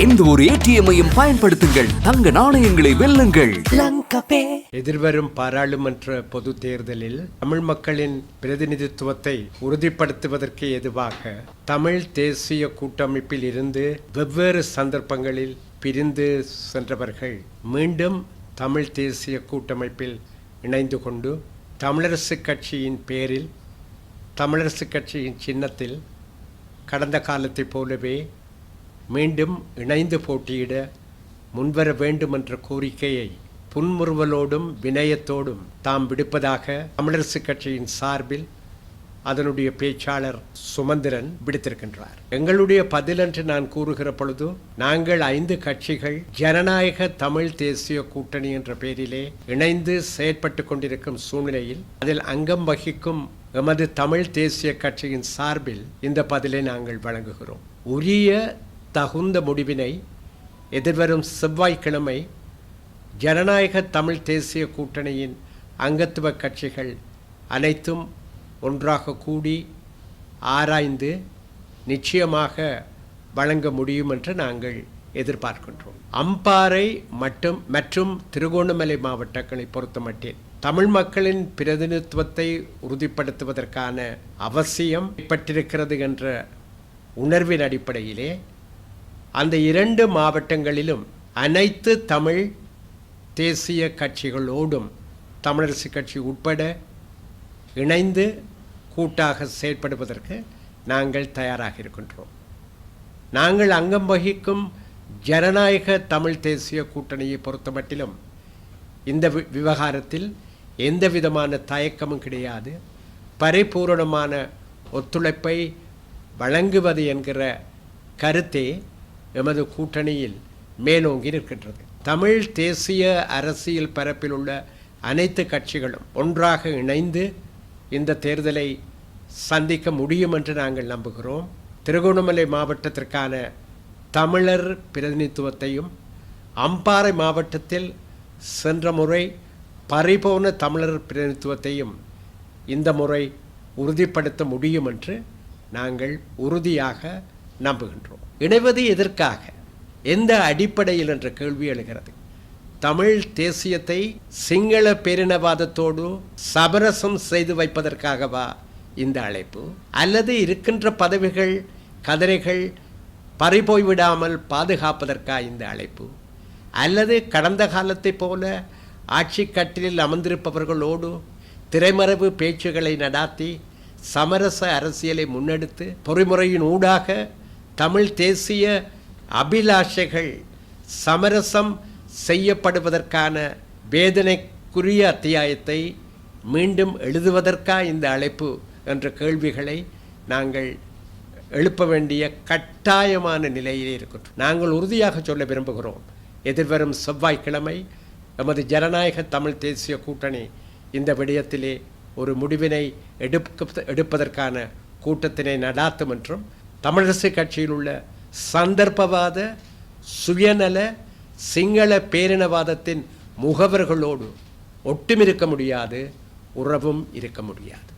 எந்த ஒரு ஏடிஎம்மையும் பயன்படுத்துங்கள். தங்க நாணயங்களை வெல்லுங்கள். எதிர்வரும் பாராளுமன்ற பொது தேர்தலில் தமிழ் மக்களின் பிரதிநிதித்துவத்தை உறுதிப்படுத்துவதற்கு எதுவாக தமிழ் தேசிய கூட்டமைப்பில் இருந்து வெவ்வேறு சந்தர்ப்பங்களில் பிரிந்து சென்றவர்கள் மீண்டும் தமிழ் தேசிய கூட்டமைப்பில் இணைந்து கொண்டு தமிழரசு கட்சியின் பேரில் தமிழரசு கட்சியின் சின்னத்தில் கடந்த காலத்தைப் போலவே மீண்டும் இணைந்து போட்டியிட முன்வர வேண்டும் என்ற கோரிக்கையை புன்முறுவலோடும் வினயத்தோடும் தாம் விடுப்பதாக தமிழரசு கட்சியின் சார்பில் அதனுடைய பேச்சாளர் சுமந்திரன் விடுத்திருக்கின்றார். எங்களுடைய பதில் என்று நான் கூறுகிற பொழுது நாங்கள் ஐந்து கட்சிகள் ஜனநாயக தமிழ் தேசிய கூட்டணி என்ற பெயரிலே இணைந்து செயற்பட்டு கொண்டிருக்கும் சூழ்நிலையில் அதில் அங்கம் வகிக்கும் எமது தமிழ் தேசிய கட்சியின் சார்பில் இந்த பதிலை நாங்கள் வழங்குகிறோம். உரிய தகுந்த முடிவினை எதிர்வரும் செவ்வாய்க்கிழமை ஜனநாயக தமிழ் தேசிய கூட்டணியின் அங்கத்துவ கட்சிகள் அனைத்தும் ஒன்றாக கூடி ஆராய்ந்து நிச்சயமாக வழங்க முடியும் என்று நாங்கள் எதிர்பார்க்கின்றோம். அம்பாறை மற்றும் மற்றும் திருகோணமலை மாவட்டங்களை பொறுத்தமட்டில் தமிழ் மக்களின் பிரதிநிதித்துவத்தை உறுதிப்படுத்துவதற்கான அவசியம் ஏற்பட்டிருக்கிறது என்ற உணர்வின் அடிப்படையிலே அந்த இரண்டு மாவட்டங்களிலும் அனைத்து தமிழ் தேசிய கட்சிகளோடும் தமிழரசு கட்சி உட்பட இணைந்து கூட்டாக செயற்படுவதற்கு நாங்கள் தயாராக இருக்கின்றோம். நாங்கள் அங்கம் வகிக்கும் ஜனநாயக தமிழ் தேசிய கூட்டணியை பொறுத்தமட்டிலும் இந்த வி- விவகாரத்தில் எந்த விதமான தயக்கமும் கிடையாது. பரிபூரணமான ஒத்துழைப்பை வழங்குவது என்கிற கருத்தே எமது கூட்டணியில் மேலோங்கி நிற்கின்றது. தமிழ் தேசிய அரசியல் பரப்பில் உள்ள அனைத்து கட்சிகளும் ஒன்றாக இணைந்து இந்த தேர்தலை சந்திக்க முடியும் என்று நாங்கள் நம்புகிறோம். திருகோணமலை மாவட்டத்திற்கான தமிழர் பிரதிநிதித்துவத்தையும் அம்பாறை மாவட்டத்தில் சென்ற முறை பறிபோன தமிழர் பிரதிநிதித்துவத்தையும் இந்த முறை உறுதிப்படுத்த முடியும் என்று நாங்கள் உறுதியாக நம்புகின்றோம். இணைவது எதற்காக? எந்த அடிப்படையில் என்ற கேள்வி எழுகிறது. தமிழ் தேசியத்தை சிங்கள பேரினவாதத்தோடு சமரசம் செய்து வைப்பதற்காகவா இந்த அழைப்பு? அல்லது இருக்கின்ற பதவிகள் கதிரைகள் பறிபோய் விடாமல் பாதுகாப்பதற்கா இந்த அழைப்பு? அல்லது கடந்த காலத்தைப் போல ஆட்சி கட்டிலில் அமர்ந்திருப்பவர்களோடு திரைமறைவு பேச்சுகளை நடாத்தி சமரச அரசியலை முன்னெடுத்து பொறிமுறையின் ஊடாக தமிழ் தேசிய அபிலாஷைகள் சமரசம் செய்யப்படுவதற்கான வேதனைக்குரிய அத்தியாயத்தை மீண்டும் எழுதுவதற்கா இந்த அழைப்பு என்ற கேள்விகளை நாங்கள் எழுப்ப வேண்டிய கட்டாயமான நிலையிலே இருக்கின்றோம். நாங்கள் உறுதியாக சொல்ல விரும்புகிறோம். எதிர்வரும் செவ்வாய்க்கிழமை எமது ஜனநாயக தமிழ் தேசிய கூட்டணி இந்த விடயத்திலே ஒரு முடிவினை எடுக்க எடுப்பதற்கான கூட்டத்தினை நடாத்தும் என்றும் தமிழரசு கட்சியில் உள்ள சந்தர்ப்பவாத சுயநல சிங்கள பேரினவாதத்தின் முகவர்களோடு ஒட்டுமிருக்க முடியாது உறவும் இருக்க முடியாது.